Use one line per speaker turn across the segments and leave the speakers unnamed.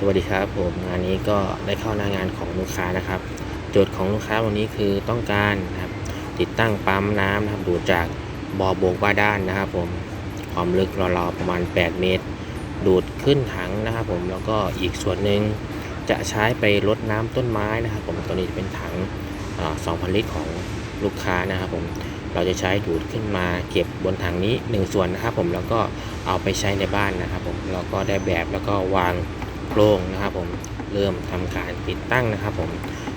สวัสดีครับผมงานนี้ก็ได้เข้าหน้างานของลูกค้านะครับโจทย์ของลูกค้าวันนี้คือต้องการนะครับติดตั้งปั๊มน้ำนะครับดูดจากบ่อโบกบาดาลนะครับผมความลึกราวๆประมาณ 8 เมตร ดูดขึ้นถังนะครับผมแล้วก็อีกส่วนหนึ่งจะใช้ไปรดน้ำต้นไม้นะครับ ผมตัวนี้จะเป็นถังอ่า2,000 ลิตรของลูกค้านะครับผมเราจะใช้ดูดขึ้นมาเก็บบนถังนี้ 1 ส่วนนะครับผมแล้วก็เอาไปใช้ในบ้านนะครับผมเราก็ได้แบบแล้วก็วาง โครงนะครับผมเริ่มทำการติดตั้งนะครับ ผม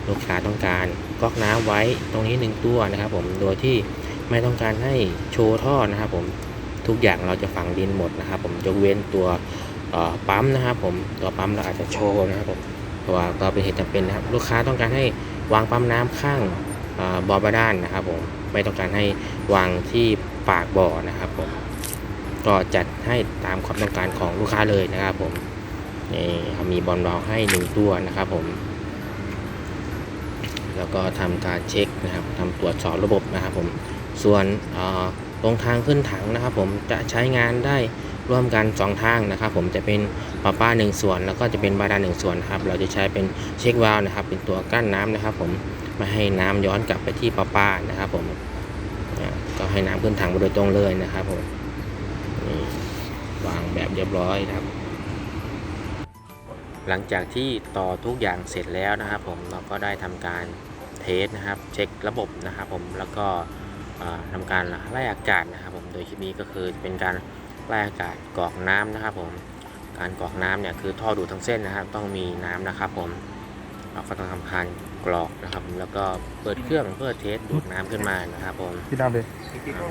ลูกค้าต้องการก๊อกน้ำไว้ตรงนี้หนึ่งตัวนะครับ ผมโดยที่ไม่ต้องการให้โชว์ท่อนะครับ ผมทุกอย่างเราจะฝังดินหมดนะครับ ผมยกเว้นตัวปั๊มนะครับ ผมตัวปั๊มเราอาจจะโชว์นะครับผมเพราะว่าก็เป็นเหตุจำเป็นนะครับ ลูกค้าต้องการให้วางปั๊มน้ำข้างบ่อบ่อบาดาลนะครับ ผมไม่ต้องการให้วางที่ปากบ่อนะครับ ผมก็จัดให้ตามความต้องการของลูกค้าเลยนะครับ ผม นี่เขามีบอลวาล์วให้หนึ่งตัวนะครับผม แล้วก็ทำการเช็คนะครับทำตรวจสอบระบบนะครับผมส่วนตรงทางขึ้นถังนะครับ ผมจะใช้งานได้ร่วมกัน 2 ทางนะครับ ผมจะเป็นปาป้าหนึ่งส่วน แล้วก็จะเป็นบาดาลหนึ่งส่วนครับ เราจะใช้เป็นเช็ควาล์วนะครับ เป็นตัวกั้นน้ำนะครับ ผมไม่ให้น้ำย้อนกลับไปที่ปาป้านะครับ ผมก็ให้น้ำขึ้นถังไปโดยตรงเลยนะครับ ผมวางแบบเรียบร้อยครับ หลังจากที่ต่อทุกอย่างเสร็จแล้วนะครับผมเราก็ได้ทำการเทสนะครับ เช็คระบบนะครับผมแล้วก็เอ่อทำการไล่อากาศนะครับผมโดยคลิปนี้ก็คือเป็นการไล่อากาศกรอกน้ำนะครับผมการกรอกน้ำเนี่ยคือท่อดูดทั้งเส้นนะครับ ต้องมีน้ำนะครับผมเราก็ต้องทำการกรอกนะครับผมแล้วก็เปิดเครื่องเพื่อเทสดูดน้ำขึ้นมานะครับผม
พี่น้ำเลย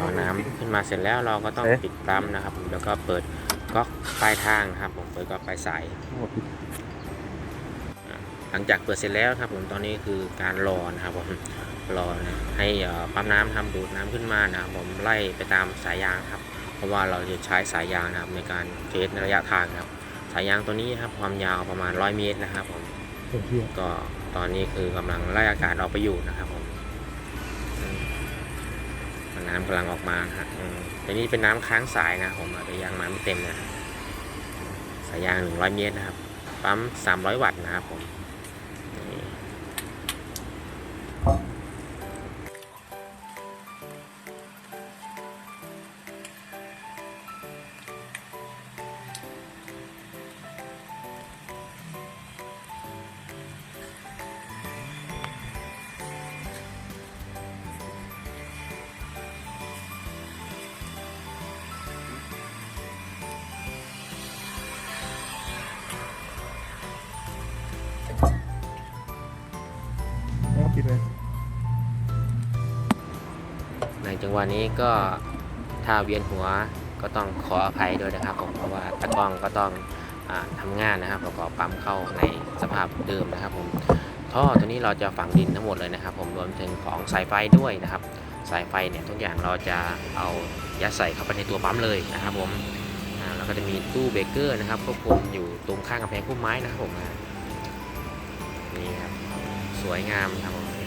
พอน้ำขึ้นมาเสร็จแล้วเราก็ต้อง
เอ๊ะ
ปิดปั๊มนะครับผมแล้วก็เปิดก๊อกปลายทางนะครับผมเปิดก๊อกปลายสาย หลังจากเปิดเสร็จแล้วครับผมตอนนี้คือการรอนะครับผมรอนะให้เอ่อปั๊มน้ำทำดูดน้ำขึ้นมานะครับผมไล่ไปตามสายยางครับ เพราะว่าเราจะใช้สายยางนะครับในการเทสในระยะทางครับ สายยางตัวนี้ครับความยาวประมาณ 100 เมตรนะครับผม
โอ้เหี้ย
ก็ตอนนี้คือกำลังไล่อากาศออกไปอยู่นะครับผมอืมน้ำกำลังออกมานะฮะอืมแต่นี่เป็นน้ำค้างสายนะผมอาจจะยางมาไม่เต็มนะสายยาง 100 เมตรนะครับ ปั๊ม 300 วัตต์นะครับผม
ปิดเลย
ในจังหวะนี้ก็ถ้าเวียนหัวก็ต้องขออภัยด้วยนะครับผมเพราะว่าตะกล้องก็ต้องอาทำงานนะครับแล้วก็ปั๊มเข้าในสภาพเดิมนะครับผมท่อตัวนี้เราจะฝังดินทั้งหมดเลยนะครับ ผมรวมถึงของสายไฟด้วยนะครับ สายไฟเนี่ยทุกอย่างเราจะเอายัดใส่เข้าไปในตัวปั๊มเลยนะครับ ผมอ่าแล้วก็จะมีตู้เบเกอร์นะครับควบคุมอยู่ตรงข้างกำแพงพุ่มไม้นะครับผมนี่ครับ วยงามครับผม